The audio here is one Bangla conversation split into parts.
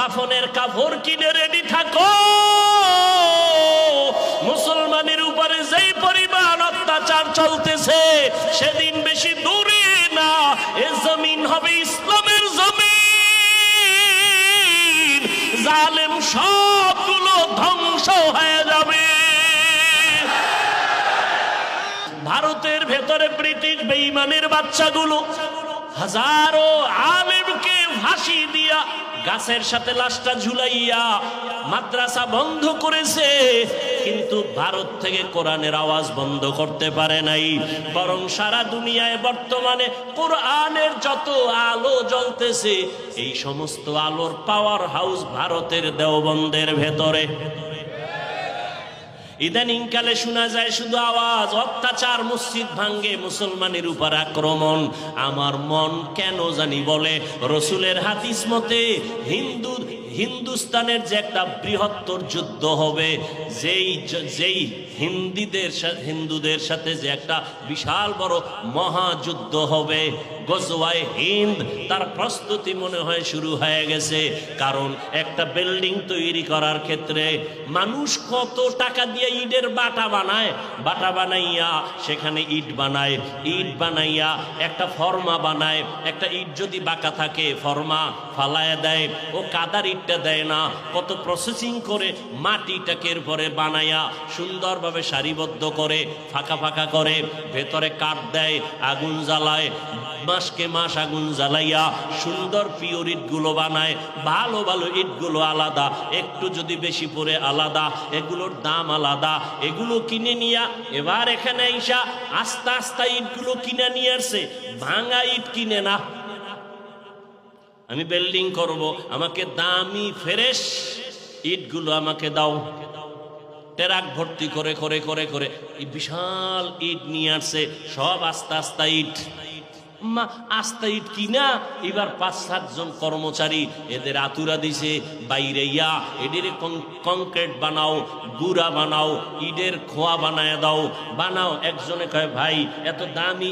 কাফনের কাপড় কিনে রেডি থাকো। মুসলমানের উপরে যেই পরিমাণ অত্যাচার চলতেছে, সেদিন বেশি দূরে না, এ জমিন হবে ইসলামের জমিন। জালেম সবগুলো ধ্বংস হয়ে যাবে। ভারতের ভেতরে ব্রিটিশ বেইমানের বাচ্চাগুলো, হাজারো ফাঁসি দিয়া গাছের সাথে লাশটা ঝুলাইয়া মাদ্রাসা বন্ধ করেছে, কিন্তু ভারত থেকে কোরআনের আওয়াজ বন্ধ করতে পারে নাই। বরং সারা দুনিয়ায় বর্তমানে কোরআনের যত আলো জ্বলতেছে, এই সমস্ত আলোর পাওয়ার হাউস ভারতের দেওবন্দের ভেতরে। ইদানিংকালে শোনা যায় শুধু আওয়াজ, অত্যাচার, মসজিদ ভাঙ্গে মুসলমানের উপর আক্রমণ। আমার মন কেন জানি বলে, রসুলের হাদিস মতে হিন্দু হিন্দুস্তানের যে একটা বৃহত্তর যুদ্ধ হবে, যেই যেই হিন্দিদের সা- হিন্দুদের সাথে যে একটা বিশাল বড় মহাযুদ্ধ হবে গজওয়ায় হিন্দ তার প্রস্তুতি মনে হয় শুরু হয়ে গেছে। কারণ একটা বিল্ডিং তৈরি করার ক্ষেত্রে মানুষ কত টাকা দিয়ে ইটের বাটা বানায়? বাটা বানাইয়া সেখানে ইট বানায়। ইট বানাইয়া একটা ফর্মা বানায়। একটা ইট যদি বাঁকা থাকে, ফর্মা ফালায় দেয়। ও কাদার ইটটা দেয় না। কত প্রসেসিং করে মাটিটাকে এরপরে বানাইয়া সুন্দরভাবে সারিবদ্ধ করে, ফাঁকা ফাঁকা করে, ভেতরে কাঠ দেয়, আগুন জ্বালায়, মাসকে মাস আগুন জ্বালাইয়া সুন্দর পিওর ইটগুলো বানায়, ভালো ভালো ইটগুলো আলাদা, একটু যদি বেশি পরে আলাদা, এগুলোর দাম আলাদা, এগুলো কিনে নিয়া এবার এখানে আইসা আস্তে আস্তে ইটগুলো কিনে নিয়ে আসছে ভাঙা ইট কিনে না। আমি বিল্ডিং করব, আমাকে দামি ফ্রেশ ইটগুলো আমাকে দাও। টেরাক ভর্তি করে করে করে করে বিশাল ইট নিয়ে আসছে, সব আস্তে আস্তে ইট। আস্তে কিনা? এবার পাঁচ সাতজন কর্মচারী এদের আতুরা দিছে, বাইরে এদের কংক্রিট বানাও, গুড়া বানাও খোয়া বানায় দাও, বানাও। একজনে ভাই, এত দামি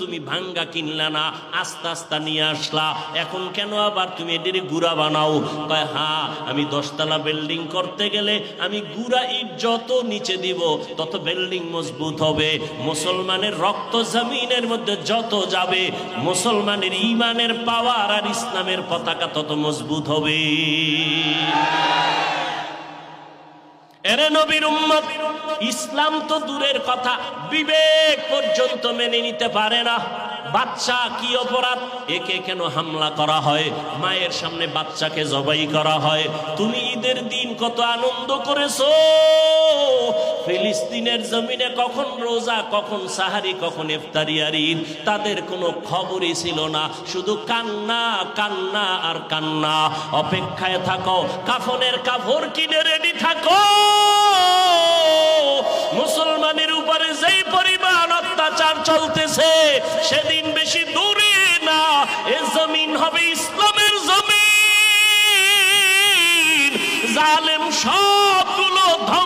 তুমি ভাঙ্গা কিনলা না, আস্তে আস্তে নিয়ে আসলা। এখন কেন আবার তুমি এদের গুড়া বানাও? কয় হ্যাঁ আমি দশতলা বিল্ডিং করতে গেলে আমি গুড়া ইট যত নিচে দিব, তত বিল্ডিং মজবুত হবে। মুসলমানের রক্ত জমিনের মধ্যে যত যাবে মুসলমানের ইমানের পাওয়ার আর ইসলামের পতাকা তত মজবুত হবে। এরে নবীর উম্মত, ইসলাম তো দূরের কথা, বিবেক পর্যন্ত মেনে নিতে পারে না। বাচ্চা কি অপরাধ? একে কেন হামলা করা হয়? মায়ের সামনে বাচ্চাকে জবাই করা হয়। তুমি ঈদের দিন কত আনন্দ করেছ? ফিলিস্তিনের জমিনে কখন রোজা, কখন সাহারি, কখন ইফতারি তাদের কোনো খবরই ছিল না। শুধু কান্না কান্না আর কান্না। অপেক্ষায় থাকো, কাফনের কাফর কিনে রেডি থাকো। মুসলমানের উপরে যেই পরিমাণ অত্যাচার চলতেছে, সেদিন বেশি দূরে না। এ জমিন হবে ইসলামের জমিন। জালেম সবগুলো ধর